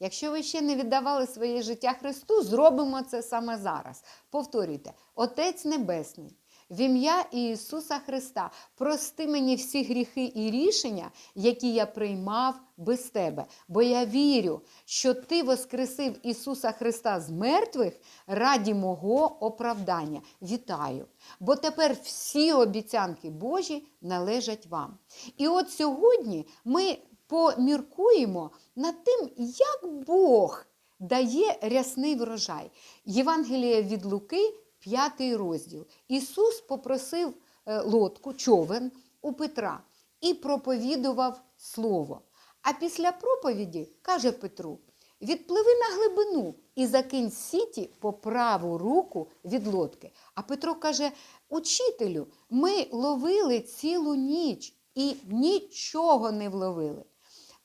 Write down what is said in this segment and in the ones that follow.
Якщо ви ще не віддавали своє життя Христу, зробимо це саме зараз. Повторюйте, Отець Небесний, в ім'я Ісуса Христа, прости мені всі гріхи і рішення, які я приймав без тебе. Бо я вірю, що Ти воскресив Ісуса Христа з мертвих раді мого оправдання. Вітаю! Бо тепер всі обіцянки Божі належать вам. І от сьогодні ми поміркуємо над тим, як Бог дає рясний врожай. Євангеліє від Луки, п'ятий розділ. Ісус попросив е, лодку, човен у Петра і проповідував слово. А після проповіді каже Петру: відпливи на глибину і закинь сіті по праву руку від лодки. А Петро каже: Учителю, ми ловили цілу ніч і нічого не вловили.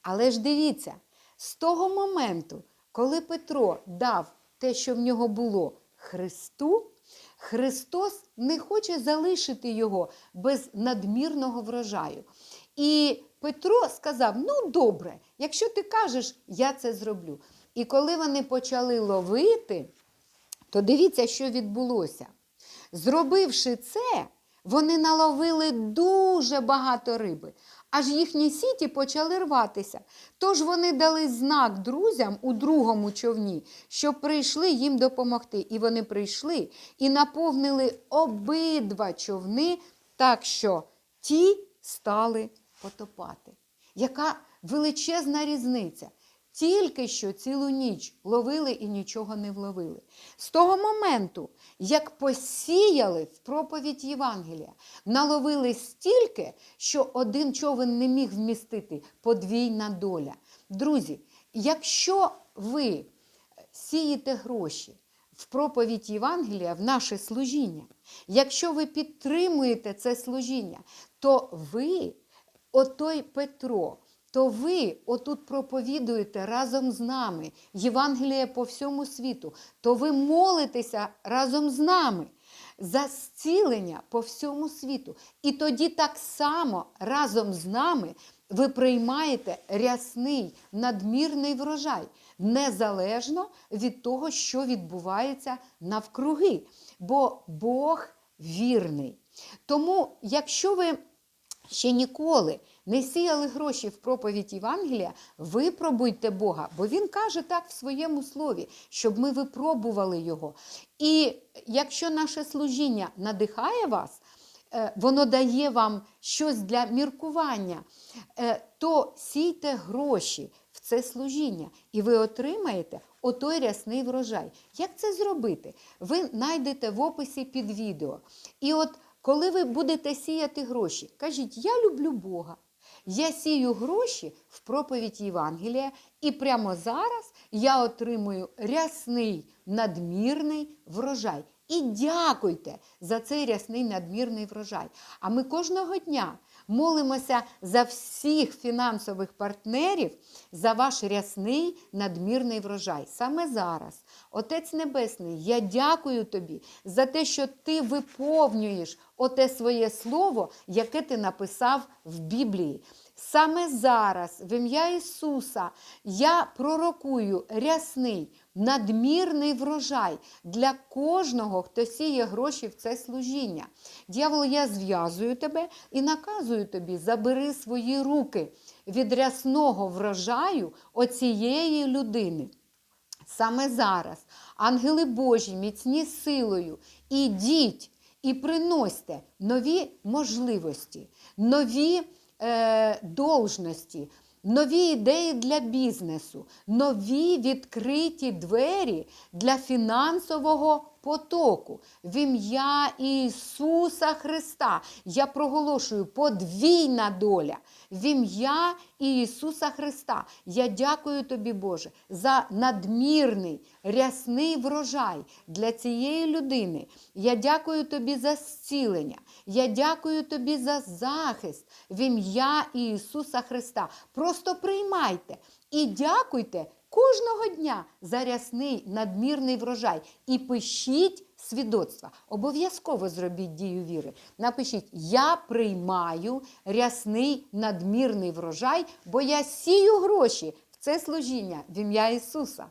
Але ж дивіться, з того моменту, коли Петро дав те, що в нього було Христу, Христос не хоче залишити його без надмірного врожаю. І Петро сказав: Ну, добре, якщо ти кажеш, я це зроблю. І коли вони почали ловити, то дивіться, що відбулося. Зробивши це, вони наловили дуже багато риби, аж їхні сіті почали рватися. Тож вони дали знак друзям у другому човні, щоб прийшли їм допомогти. І вони прийшли і наповнили обидва човни, так що ті стали потопати. Яка величезна різниця! Тільки що цілу ніч ловили і нічого не вловили. З того моменту, як посіяли в проповідь Євангелія, наловили стільки, що один човен не міг вмістити подвійна доля. Друзі, якщо ви сієте гроші в проповідь Євангелія, в наше служіння, якщо ви підтримуєте це служіння, то ви, отой Петро, то ви отут проповідуєте разом з нами Євангеліє по всьому світу, то ви молитеся разом з нами за зцілення по всьому світу. І тоді так само разом з нами ви приймаєте рясний надмірний врожай, незалежно від того, що відбувається навкруги. Бо Бог вірний. Тому, якщо ви ще ніколи не сіяли гроші в проповідь Євангелія, випробуйте Бога, бо Він каже так в своєму слові, щоб ми випробували його. І якщо наше служіння надихає вас, е, воно дає вам щось для міркування, е, то сійте гроші в це служіння, і ви отримаєте отой рясний врожай. Як це зробити? Ви знайдете в описі під відео. І от коли ви будете сіяти гроші, кажіть, я люблю Бога. Я сію гроші в проповідь Євангелія, і прямо зараз я отримую рясний надмірний врожай. І дякуйте за цей рясний надмірний врожай. А ми кожного дня молимося за всіх фінансових партнерів за ваш рясний надмірний врожай. Саме зараз, Отець Небесний, я дякую тобі за те, що ти виповнюєш оте своє слово, яке ти написав в Біблії. Саме зараз, в ім'я Ісуса, я пророкую рясний, надмірний врожай для кожного, хто сіє гроші в це служіння. Дьявол, я зв'язую тебе і наказую тобі, забери свої руки від рясного врожаю оцієї людини. Саме зараз, ангели Божі, міцні силою, ідіть і приносьте нові можливості, нові е, должності, нові ідеї для бізнесу, нові відкриті двері для фінансового потоку. В ім'я Ісуса Христа я проголошую подвійна доля. В ім'я Ісуса Христа. Я дякую тобі, Боже, за надмірний рясний врожай для цієї людини. Я дякую тобі за зцілення. Я дякую тобі за захист в ім'я Ісуса Христа. Просто приймайте і дякуйте кожного дня за рясний надмірний врожай. І пишіть свідоцтва. Обов'язково зробіть дію віри. Напишіть: Я приймаю рясний надмірний врожай, бо я сію гроші в Це служіння в ім'я Ісуса.